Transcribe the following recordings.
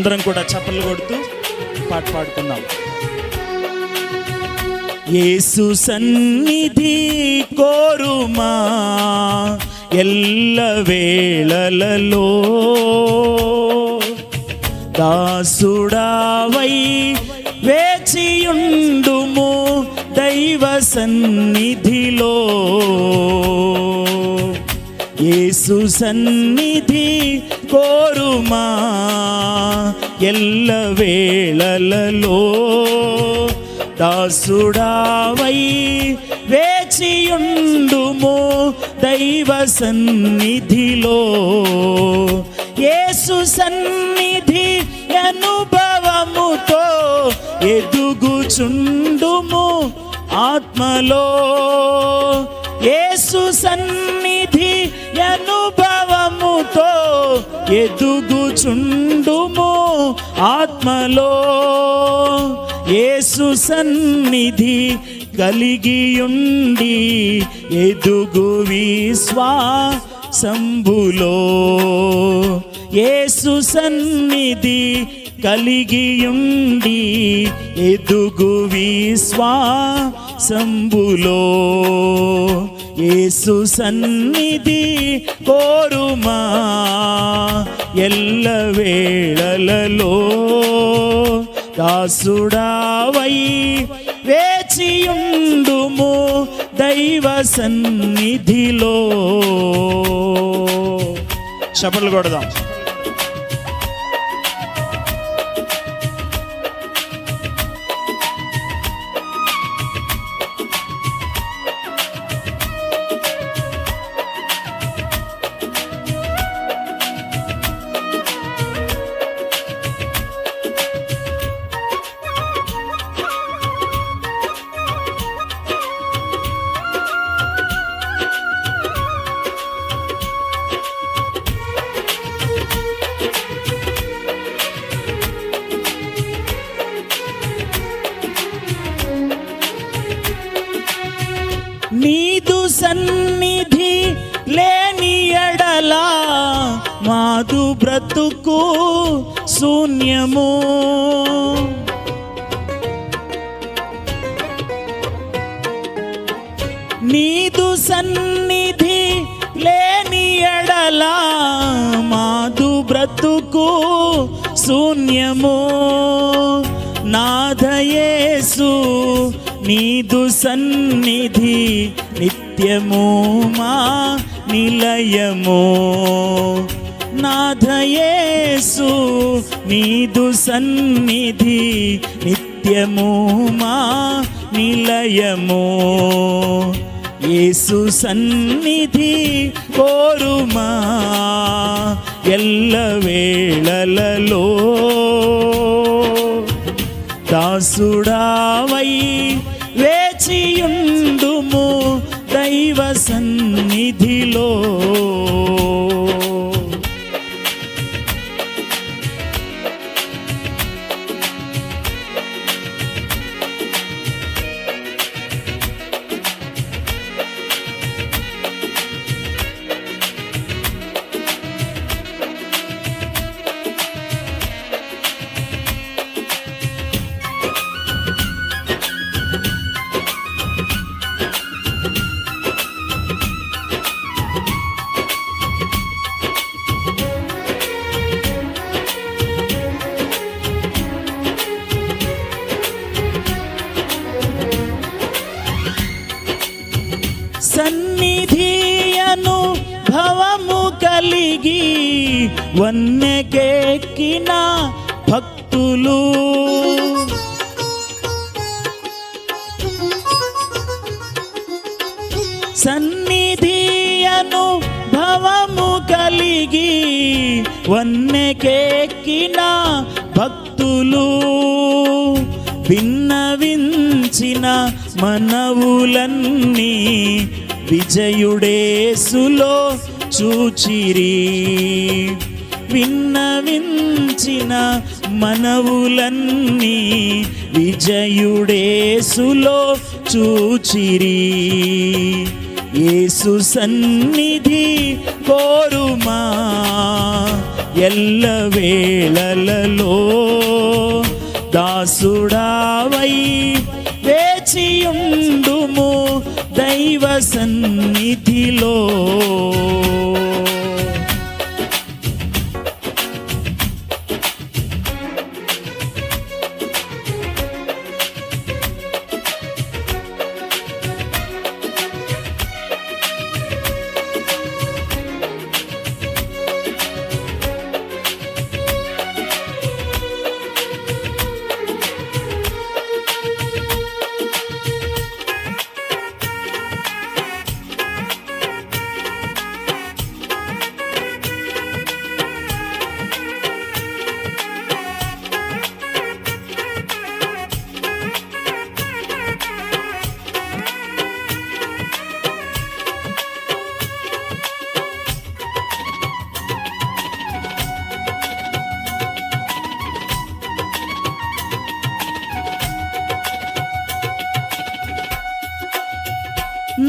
అందరం కూడా చప్పలు కొడుతూ పాట పాడుకుందాం. యేసు సన్నిధి కోరుమా? ఎల్ల వేళలలో దాసుడావై వేచియుండుము దైవ సన్నిధిలో. యేసు సన్నిధి కోరుమా? ఎల్ల వేళలలో దాసుడావై వేచియుండుము దైవ సన్నిధిలో. యేసు సన్నిధి అనుభవముతో ఎదుగుచుండుము ఆత్మలో. యేసు సన్నిధి ఎదుగుచుండుము ఆత్మలో ఏసు సన్నిధి కలిగియుండి ఎదుగు విశ్వాసంబులో. ఏసు సన్నిధి కలిగియుండి ఎదుగు విశ్వాసంబులో. ఏసు సన్నిధి కోరుమా? ఎల్ల వేళలలో దాసుడావై వేచియుండుము దైవ సన్నిధిలో. చపలు కొడదాం. సన్నిధి లేని ఎడలా మాదు బ్రతుకు శూన్యము. నీదు సన్నిధి లేని ఎడలా మాదు బ్రతుకు శూన్యము. నాథయేసు నీదు సన్నిధి నిత్యము మా నిలయము. నాథయేసు నీదు సన్నిధి నిత్యము మా నిలయము. యేసు సన్నిధి కోరుమా ఎల్ల వేళలలో. దాసుడావై సన్నిధిలో. వన్నెకెక్కిన భక్తులు. సన్నిధియను భవము కలిగి వన్నెకెక్కిన భక్తులు. విన్నవించిన మనవులన్నీ విజయుడేసులో చూచిరి. విన్నవించిన మనవులన్నీ విజయుడేసులో చూచిరి. ఏసు సన్నిధి కోరుమా? ఎల్ల వేళలలో దాసుడావై వేచియుండుము దైవ సన్నిధిలో.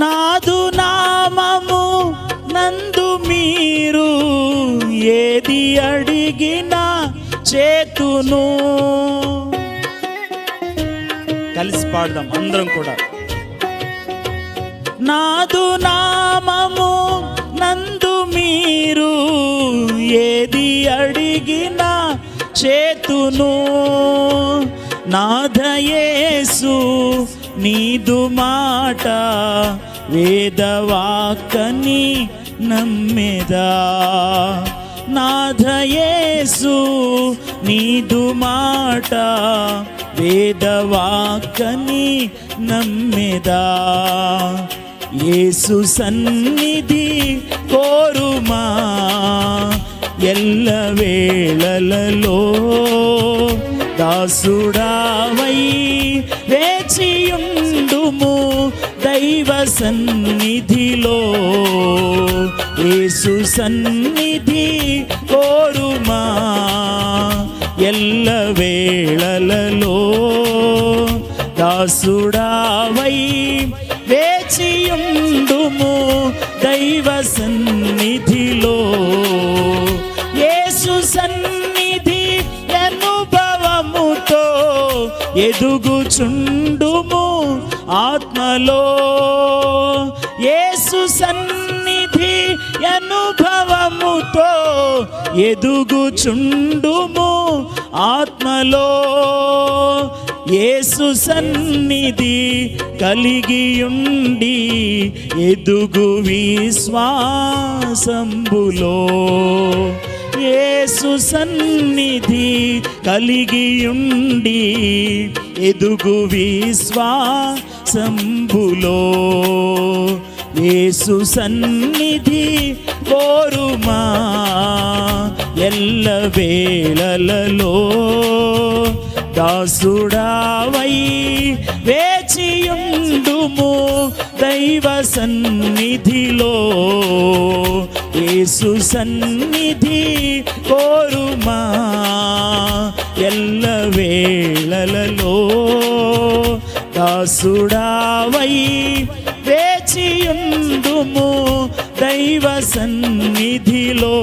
నాదు నామము నందు మీరు ఏది అడిగినా చేతును. కలిసి పాడదాం అందరం కూడా. నాదు నామము నందు మీరు ఏది అడిగినా చేతును. నాదయేసు నీదు మాట వేదవాకని నమ్మెదా? నాథయేసు నీదు మాట వేదవాకని నమ్మెదా? యేసు సన్నిధి కోరుమా? ఎల్ల వేళలలో దాసుడావై వేచియుండుము. దైవ సన్నిధిలో యేసు సన్నిధి కోరుమా? ఎల్ల వేళలలో దాసుడావై వేచియుండుము దైవ సన్నిధిలో. ఎదుగుచుండుము ఆత్మలో. యేసు సన్నిధి అనుభవముతో ఎదుగుచుండుము ఆత్మలో. యేసు సన్నిధి కలిగియుండి ఎదుగు విశ్వాసంబులో. యేసు సన్నిధి కలిగియుండి ఎదుగు విశ్వాసంబులో. యేసు సన్నిధి కోరుమా ఎల్ల వేళలలో దాసుడావై వేచియుండుము దైవ సన్నిధిలో. యేసు సన్నిధి కోరుమా? ఎల్ల వేళలలో దాసుడావై వేచియుందుము దైవ సన్నిధిలో.